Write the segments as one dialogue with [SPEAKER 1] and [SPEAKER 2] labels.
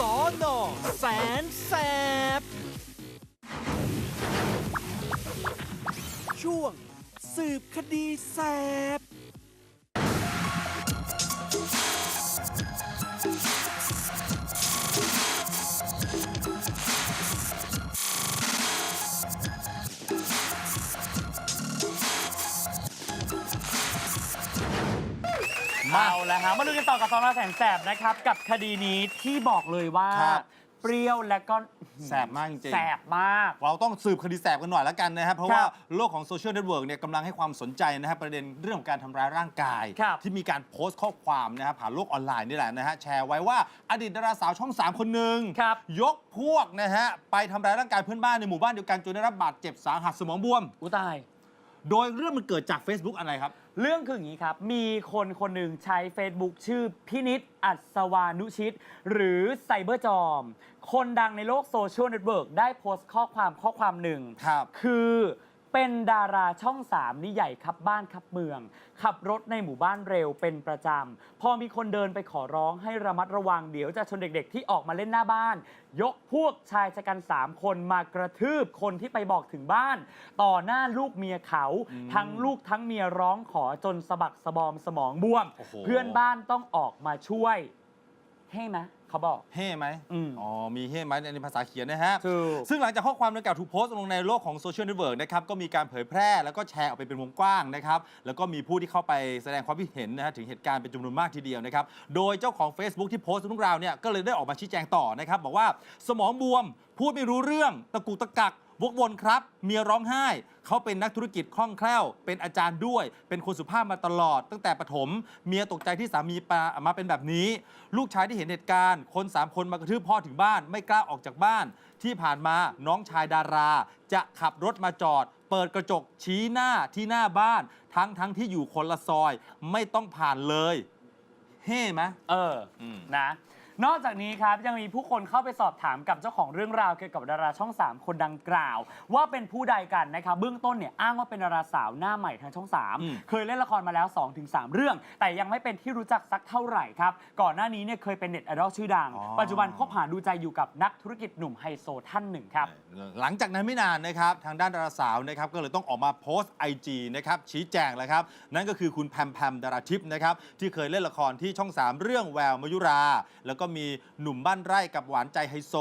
[SPEAKER 1] สอนอแสนแสบ ช่วงสืบคดีแสบ
[SPEAKER 2] เอาแล้วฮะมาดูกันต่อกับตอนราแสนแสบนะครับ กับคดีนี้ที่บอกเลยว่า
[SPEAKER 3] ครับ
[SPEAKER 2] เปรี้ยวและก็
[SPEAKER 3] แสบมากจริงๆ
[SPEAKER 2] แสบมาก
[SPEAKER 3] เราต้องสืบคดีแสบกันหน่อยแล้วกันนะครับ เพราะ
[SPEAKER 2] ครับ
[SPEAKER 3] ว่าโลกของโซเชียลเน็ตเวิร์กเนี่ยกำลังให้ความสนใจนะครับประเด็นเรื่องของการทำร้ายร่างกาย
[SPEAKER 2] ครับ
[SPEAKER 3] ที่มีการโพสต์ข้อความนะครับผ่านโลกออนไลน์นี่แหละนะฮะแชร์ไว้ว่าอดีตดาราสาวช่อง 3 คนหนึ่ง
[SPEAKER 2] ครับ
[SPEAKER 3] ยกพวกนะฮะไปทำร้ายร่างกายเพื่อนบ้านในหมู่บ้านเดียวกันจนได้รับบาดเจ็บสาหัสสมองบวม
[SPEAKER 2] อุยตาย
[SPEAKER 3] โดยเรื่องมันเกิดจาก Facebook อะไรครับ
[SPEAKER 2] เรื่องคืออย่างนี้ครับ มีคนคนหนึ่งใช้ Facebook ชื่อพินิษอัศวานุชิต หรือไซเบอร์จอม คนดังในโลกโซเชียลเน็ตเวิร์กได้โพสต์ข้อความข้อความหนึ่ง
[SPEAKER 3] ครับ
[SPEAKER 2] คือ เป็นดาราช่องสามนี่ใหญ่ครับบ้านครับเมือง ขับรถในหมู่บ้านเร็วเป็นประจำ พอมีคนเดินไปขอร้องให้ระมัดระวังเดี๋ยวจะชนเด็กๆ ที่ออกมาเล่นหน้าบ้าน ยกพวกชายชะกันสามคนมากระทืบคนที่ไปบอกถึงบ้าน ต่อหน้าลูกเมียเขา
[SPEAKER 3] อืม
[SPEAKER 2] ทั้งลูกทั้งเมียร้องขอจนสะบักสะบอมสมองบวม
[SPEAKER 3] โอ้โห
[SPEAKER 2] เพื่อนบ้านต้องออกมาช่วย ให้ไหมเขาบอก
[SPEAKER 3] เฮ่ไหม
[SPEAKER 2] อืม
[SPEAKER 3] อ๋อ มีเฮ่ไหมในภาษาเขียนนะฮะ
[SPEAKER 2] ถูก
[SPEAKER 3] ซึ่งหลังจากข้อความดังกล่าวถูกโพสต์ลงในโลกของโซเชียลเน็ตเวิร์กนะครับ ก็มีการเผยแพร่แล้วก็แชร์ออกไปเป็นวงกว้างนะครับ แล้วก็มีผู้ที่เข้าไปแสดงความคิดเห็นนะฮะถึงเหตุการณ์เป็นจำนวนมากทีเดียวนะครับ โดยเจ้าของ Facebook ที่โพสต์เรื่องราวเนี่ย ก็เลยได้ออกมาชี้แจงต่อนะครับ บอกว่าสมองบวม พูดไม่รู้เรื่อง ตะกุกตะกัก วกวนครับ เมียร้องไห้ เขาเป็นนักธุรกิจคล่องแคล่ว เป็นอาจารย์ด้วย เป็นคนสุภาพมาตลอด ตั้งแต่ประถมเมียตกใจที่สามีปามาเป็นแบบนี้ ลูกชายที่เห็นเหตุการณ์ คนสามคนมากระทืบพ่อถึงบ้าน ไม่กล้าออกจากบ้าน ที่ผ่านมาน้องชายดารา จะขับรถมาจอด เปิดกระจกชี้หน้าที่หน้าบ้าน ทั้งทั้งที่อยู่คนละซอย ไม่ต้องผ่านเลย เฮ่ไหม
[SPEAKER 2] เอออ
[SPEAKER 3] ม
[SPEAKER 2] นะ นอกจากนี้ครับยังมีผู้คนเข้าไปสอบถามกับเจ้าของเรื่องราวเกี่ยวกับดาราช่อง 3 คนดังกล่าว ว่าเป็นผู้ใดกันนะครับเบื้องต้นเนี่ยอ้างว่าเป็นดาราสาวหน้าใหม่ทางช่อง
[SPEAKER 3] อืม
[SPEAKER 2] 3 เคยเล่นละครมาแล้ว 2-3 เรื่อง แต่ยังไม่เป็นที่รู้จักสักเท่าไหร่ครับ ก่อนหน้านี้เนี่ยเคยเป็นเน็ตไอดอลชื่อดัง
[SPEAKER 3] อ๋อ
[SPEAKER 2] ปัจจุบันคบหาดูใจอยู่กับนักธุรกิจหนุ่มไฮโซท่านหนึ่งครับ
[SPEAKER 3] หลังจากนั้นไม่นานนะครับทางด้านดาราสาวนะครับก็เลยต้องออกมาโพสต์ IG นะครับชี้แจงแล้วครับนั่นก็คือคุณแพมแพมดาราทิพย์นะครับที่เคยเล่นละครที่ช่อง 3 เรื่องแววมายุรา แล้วก็มีหนุ่มบ้านไร่กับหวานใจไฮโซ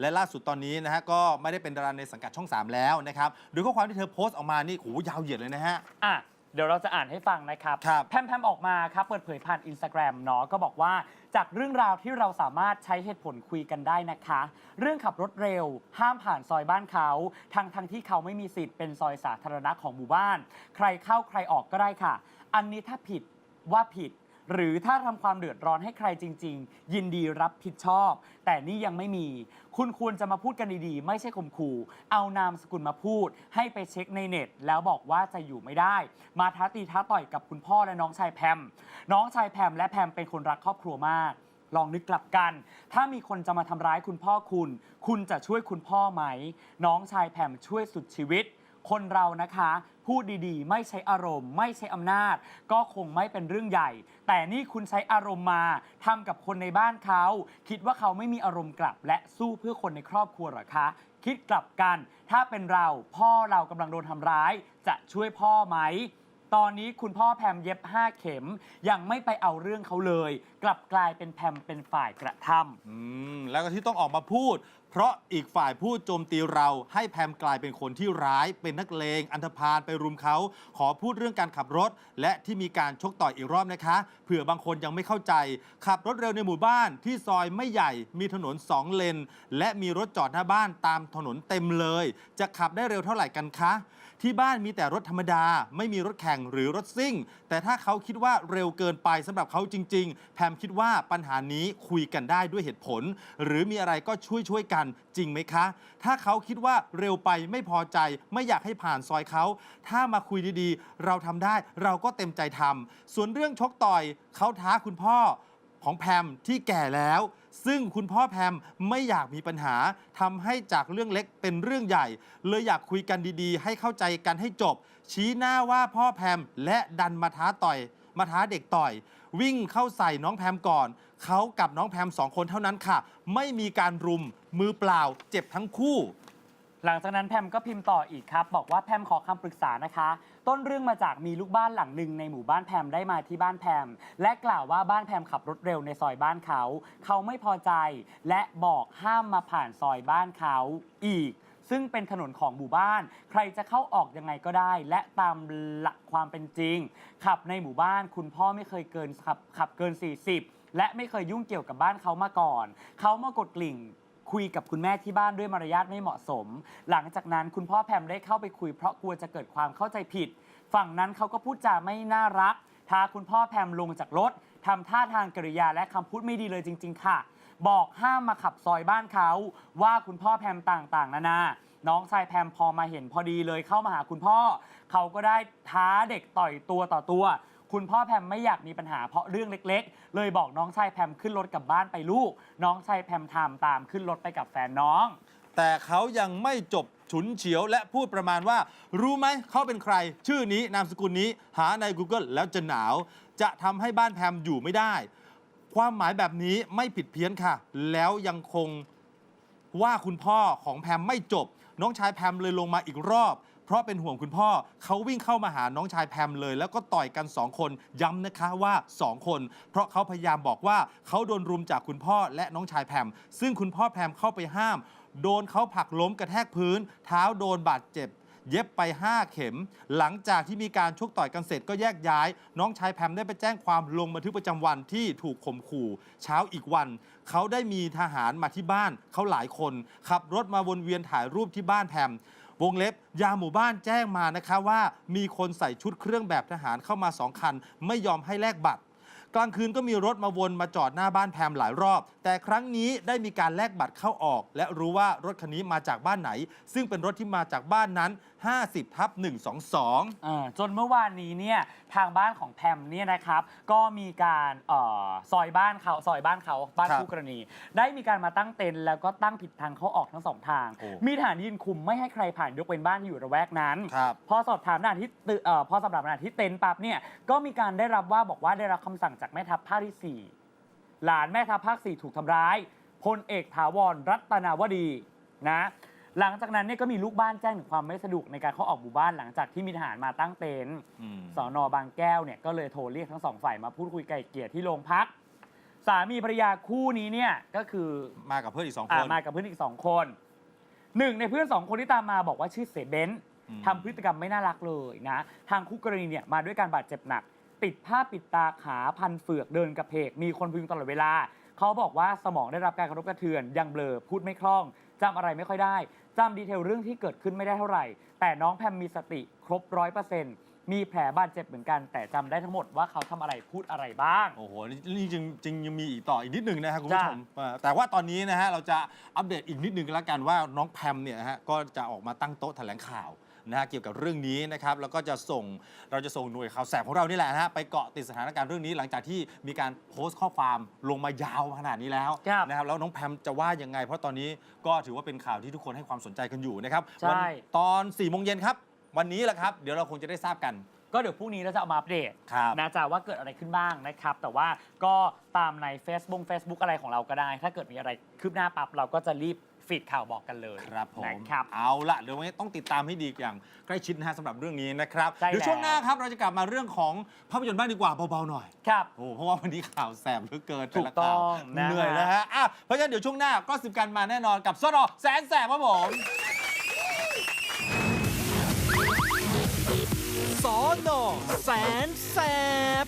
[SPEAKER 3] และล่าสุดตอนนี้นะฮะก็ไม่ได้เป็นดาราในสังกัดช่อง 3 แล้วนะครับโดยข้อความที่เธอโพสต์ออกมานี่โหยาวเหยียดเลยนะฮะ
[SPEAKER 2] อะ เดี๋ยวเราจะอ่านให้ฟังนะครับ
[SPEAKER 3] ครับ
[SPEAKER 2] แพมแพมออกมาครับ เปิดเผยผ่านอินสตาแกรมเนาะก็บอกว่าจากเรื่องราวที่เราสามารถใช้เหตุผลคุยกันได้นะคะ เรื่องขับรถเร็ว ห้ามผ่านซอยบ้านเขาทั้งทั้งที่เขาไม่มีสิทธิ์เป็นซอยสาธารณะของหมู่บ้าน ใครเข้าใครออกก็ได้ค่ะ อันนี้ถ้าผิดว่าผิด หรือถ้าทำความเดือดร้อนให้ใครจริง ๆ ยินดีรับผิดชอบ แต่นี่ยังไม่มี คุณควรจะมาพูดกันดีๆ ไม่ใช่ข่มขู่ เอานามสกุลมาพูด ให้ไปเช็คในเน็ต แล้วบอกว่าจะอยู่ไม่ได้ มาท้าตีท้าต่อยกับคุณพ่อและน้องชายแพม น้องชายแพมและแพมเป็นคนรักครอบครัวมาก ลองนึกกลับกัน ถ้ามีคนจะมาทำร้ายคุณพ่อคุณ คุณจะช่วยคุณพ่อไหม น้องชายแพมช่วยสุดชีวิต คนเรานะคะ พูดดีๆ ไม่ใช้อารมณ์ ไม่ใช้อำนาจ ก็คงไม่เป็นเรื่องใหญ่ แต่นี่คุณใช้อารมณ์มาทำกับคนในบ้านเขา คิดว่าเขาไม่มีอารมณ์กลับ และสู้เพื่อคนในครอบครัวเหรอคะ คิดกลับกัน ถ้าเป็นเราพ่อเรากำลังโดนทำร้าย จะช่วยพ่อไหมตอนนี้คุณพ่อแพมเย็บ 5 เข็ม ยังไม่ไปเอาเรื่องเขาเลย กลับกลายเป็นแพมเป็นฝ่ายกระทำ
[SPEAKER 3] อืมแล้วก็ที่ต้องออกมาพูด เพราะอีกฝ่ายพูดโจมตีเราให้แพมกลายเป็นคนที่ร้ายเป็นนักเลงอันธพาลไปรุมเขา ขอพูดเรื่องการขับรถ และที่มีการชกต่อยอีกรอบนะคะเผื่อบางคนยังไม่เข้าใจ ขับรถเร็วในหมู่บ้านที่ซอยไม่ใหญ่มีถนน 2 เลน และมีรถจอดหน้าบ้านตามถนนเต็มเลย จะขับได้เร็วเท่าไหร่กันคะ ที่บ้านมีแต่รถธรรมดา ไม่มีรถแข่งหรือรถซิ่ง แต่ถ้าเขาคิดว่าเร็วเกินไปสำหรับเขาจริง ๆ แพมคิดว่าปัญหานี้คุยกันได้ด้วยเหตุผล หรือมีอะไรก็ช่วยช่วยๆกันจริงไหมคะ ถ้าเขาคิดว่าเร็วไปไม่พอใจ ไม่อยากให้ผ่านซอยเขา ถ้ามาคุยดีๆ เราทำได้เราก็เต็มใจทำส่วนเรื่องชกต่อยเขาท้าคุณพ่อของแพมที่แก่แล้ว ซึ่งคุณพ่อแพมไม่อยากมีปัญหาทำให้จากเรื่องเล็กเป็นเรื่องใหญ่ เลยอยากคุยกันดีๆ ให้เข้าใจกันให้จบ ชี้หน้าว่าพ่อแพมและดันมาท้าต่อย มาท้าเด็กต่อย วิ่งเข้าใส่น้องแพมก่อน เขากับน้องแพมสองคนเท่านั้นค่ะ ไม่มีการรุมมือเปล่าเจ็บทั้งคู่
[SPEAKER 2] หลังจากนั้นแพมก็พิมพ์ต่ออีกครับ บอกว่าแพมขอคำปรึกษานะคะ ต้นเรื่องมาจากมีลูกบ้านหลังหนึ่งในหมู่บ้านแพมได้มาที่บ้านแพมและกล่าวว่าบ้านแพมขับรถเร็วในซอยบ้านเขา เขาไม่พอใจ และบอกห้ามมาผ่านซอยบ้านเขาอีก ซึ่งเป็นถนนของหมู่บ้าน ใครจะเข้าออกยังไงก็ได้ และตามหลักความเป็นจริง ขับในหมู่บ้านคุณพ่อไม่เคยเกินขับขับเกิน 40 และไม่เคยยุ่งเกี่ยวกับบ้านเขามาก่อน เขามากดกลิ่งคุยกับคุณแม่ที่บ้านด้วยมารยาทไม่เหมาะสม หลังจากนั้นคุณพ่อแพมได้เข้าไปคุยเพราะกลัวจะเกิดความเข้าใจผิด ฝั่งนั้นเขาก็พูดจาไม่น่ารักท้าคุณพ่อแพมลงจากรถ ทำท่าทางกริยาและคำพูดไม่ดีเลยจริง ๆ ค่ะ บอกห้ามมาขับซอยบ้านเขาว่าคุณพ่อแพมต่างๆ นานา น้องชายแพมพอมาเห็นพอดีเลยเข้ามาหาคุณพ่อ เขาก็ได้ท้าเด็กต่อยตัวต่อตัว คุณพ่อแพมไม่อยากมีปัญหาเพราะเรื่องเล็ก ๆ เลยบอกน้องชายแพมขึ้นรถกลับบ้านไปลูก น้องชายแพมทำตามขึ้นรถไปกับแฟนน้อง
[SPEAKER 3] แต่เขายังไม่จบฉุนเฉียวและพูดประมาณว่า รู้ไหมเขาเป็นใคร ชื่อนี้นามสกุลนี้หาใน Google แล้วจะหนาว จะทำให้บ้านแพมอยู่ไม่ได้ ความหมายแบบนี้ไม่ผิดเพี้ยนค่ะ แล้วยังคงว่าคุณพ่อของแพมไม่จบ น้องชายแพมเลยลงมาอีกรอบ เพราะเป็นห่วงคุณพ่อเขาวิ่งเข้ามาหาน้องชายแพมเลย แล้วก็ต่อยกันสองคนย้ำนะคะว่าสองคน เพราะเขาพยายามบอกว่าเขาโดนรุมจากคุณพ่อและน้องชายแพม ซึ่งคุณพ่อแพมเข้าไปห้าม โดนเขาผลักล้มกระแทกพื้น เท้าโดนบาดเจ็บ เย็บไป 5 เข็ม หลังจากที่มีการชกต่อยกันเสร็จก็แยกย้าย น้องชายแพมได้ไปแจ้งความลงบันทึกประจำวันที่ถูกข่มขู่ เช้าอีกวัน เขาได้มีทหารมาที่บ้านเขาหลายคนขับรถมาวนเวียนถ่ายรูปที่บ้านแพมวงเล็บยาหมู่บ้านแจ้งมานะคะว่ามีคนใส่ชุดเครื่องแบบทหารเข้ามาสองคัน ไม่ยอมให้แลกบัตร กลางคืนก็มีรถมาวนมาจอดหน้าบ้านแพมหลายรอบ แต่ครั้งนี้ได้มีการแลกบัตรเข้าออก และรู้ว่ารถคันนี้มาจากบ้านไหน ซึ่งเป็นรถที่มาจากบ้านนั้น 50ทับ122
[SPEAKER 2] เอ่อจนเมื่อวานนี้เนี่ยทางบ้านของแพมเนี่ยนะครับ ก็มีการเออซอยบ้านเขาซอยบ้านเขาบ้าน
[SPEAKER 3] ครับ
[SPEAKER 2] คู่กรณี ได้มีการมาตั้งเต็นท์แล้วก็ตั้งผิดทางเข้าออกทั้งสองทาง
[SPEAKER 3] โอ้
[SPEAKER 2] มีทหารยืนคุมไม่ให้ใครผ่านยกเว้นบ้านที่อยู่ระแวกนั้น
[SPEAKER 3] ครับ
[SPEAKER 2] พอสอบถามทหารที่ตึเอ่อพอสอบถามทหารที่เต็นท์ปั๊บเนี่ยก็มีการได้รับว่าบอกว่าได้รับคำสั่งจากแม่ทัพภาคที่ 4 หลานแม่ทัพภาค 4 ถูกทำร้ายพลเอกถาวรรัตนาวดีนะ หลังจากนั้นเนี่ยก็มีลูกบ้านแจ้งถึงความไม่สะดวกในการเข้าออกหมู่บ้านหลังจากที่มีทหารมาตั้งเต็นท์
[SPEAKER 3] อืม
[SPEAKER 2] สอนอบางแก้วเนี่ยก็เลยโทรเรียกทั้งสองฝ่ายมาพูดคุยไกล่เกลี่ยที่โรงพัก สามีภรรยาคู่นี้เนี่ยก็คือ
[SPEAKER 3] มากับเพื่อนอีกสองค
[SPEAKER 2] อ่าน มากับเพื่อนอีกสองคน หนึ่งในเพื่อนสองคนที่ตามมาบอกว่าชื่อเสเบนซ์
[SPEAKER 3] อืม
[SPEAKER 2] ทำพฤติกรรมไม่น่ารักเลยนะ ทางคู่กรณีเนี่ยมาด้วยการบาดเจ็บหนัก ติดผ้าปิดตาขาพันเฟือกเดินกระเพก มีคนพยุงตลอดเวลา เขาบอกว่าสมองได้รับการกระทบกระเทือน ยังเบลอพูดไม่คล่องจำอะไรไม่ค่อยได้จำดีเทลเรื่องที่เกิดขึ้นไม่ได้เท่าไหร่ แต่น้องแพมมีสติครบร้อยเปอร์เซ็นต์มีแผลบาดเจ็บเหมือนกัน แต่จำได้ทั้งหมดว่าเขาทำอะไรพูดอะไรบ้าง
[SPEAKER 3] โอ้โห นี่นี่จริงจริงยังมีอีกต่ออีกนิดหนึ่งนะครับคุณผู้
[SPEAKER 2] จ้ะ
[SPEAKER 3] ชมเอ่อแต่ว่าตอนนี้นะฮะเราจะอัปเดตอีกนิดหนึ่งกันแล้วกันว่าน้องแพมเนี่ยนะฮะก็จะออกมาตั้งโต๊ะแถลงข่าว นะฮะเกี่ยวกับเรื่องนี้นะครับแล้วก็จะส่งเราจะส่งหน่วยข่าวแสบของเรานี่แหละนะฮะไปเกาะติดสถานการณ์เรื่องนี้หลังจากที่มีการโพสต์ข้อความลงมายาวขนาดนี้แล้ว
[SPEAKER 2] ครับ
[SPEAKER 3] นะครับแล้วน้องแพมจะว่ายังไง เพราะตอนนี้ก็ถือว่าเป็นข่าวที่ทุกคนให้ความสนใจกันอยู่นะครับ
[SPEAKER 2] ใช่
[SPEAKER 3] วัตอน4ี่โมงเย็นครับ วันนี้แหละครับเดี๋ยวเราคงจะได้ทราบกัน
[SPEAKER 2] ก็เดี๋ยวพรุ่งนี้เราจะเอามาอัปเดต
[SPEAKER 3] ครับ
[SPEAKER 2] นะจ๊ะว่าเกิดอะไรขึ้นบ้างนะครับ แต่ว่าก็ตามใน Facebook Facebook อะไรของเราก็ได้ ถ้าเกิดมีอะไรคืบหน้าปั๊บเราก็จะรีบ ฟีดข่าวบอกกันเลย
[SPEAKER 3] ครับผม
[SPEAKER 2] นะครับ
[SPEAKER 3] เอาละเดี๋ยววันนี้ต้องติดตามให้ดีอย่างใกล้ชิดนะฮะสำหรับเรื่องนี้นะครับ
[SPEAKER 2] ใช่
[SPEAKER 3] เดี๋ยวช่วงห
[SPEAKER 2] แล้ว
[SPEAKER 3] น้าครับเราจะกลับมาเรื่องของภาพยนตร์บ้างดีกว่าเบาๆหน่อย
[SPEAKER 2] ครับ
[SPEAKER 3] โอ้เพราะว่าวันนี้ข่าวแสบเหลือเกิน
[SPEAKER 2] ถูก
[SPEAKER 3] แต่ละข่าว
[SPEAKER 2] ต้องนะฮะ
[SPEAKER 3] เหนื่อยแล้วฮะอะเพราะฉะนั้นเดี๋ยวช่วงหน้าก็สิบกันมาแน่นอนกับสรอแสนแสบครับผม
[SPEAKER 1] สอนอแสนแสบ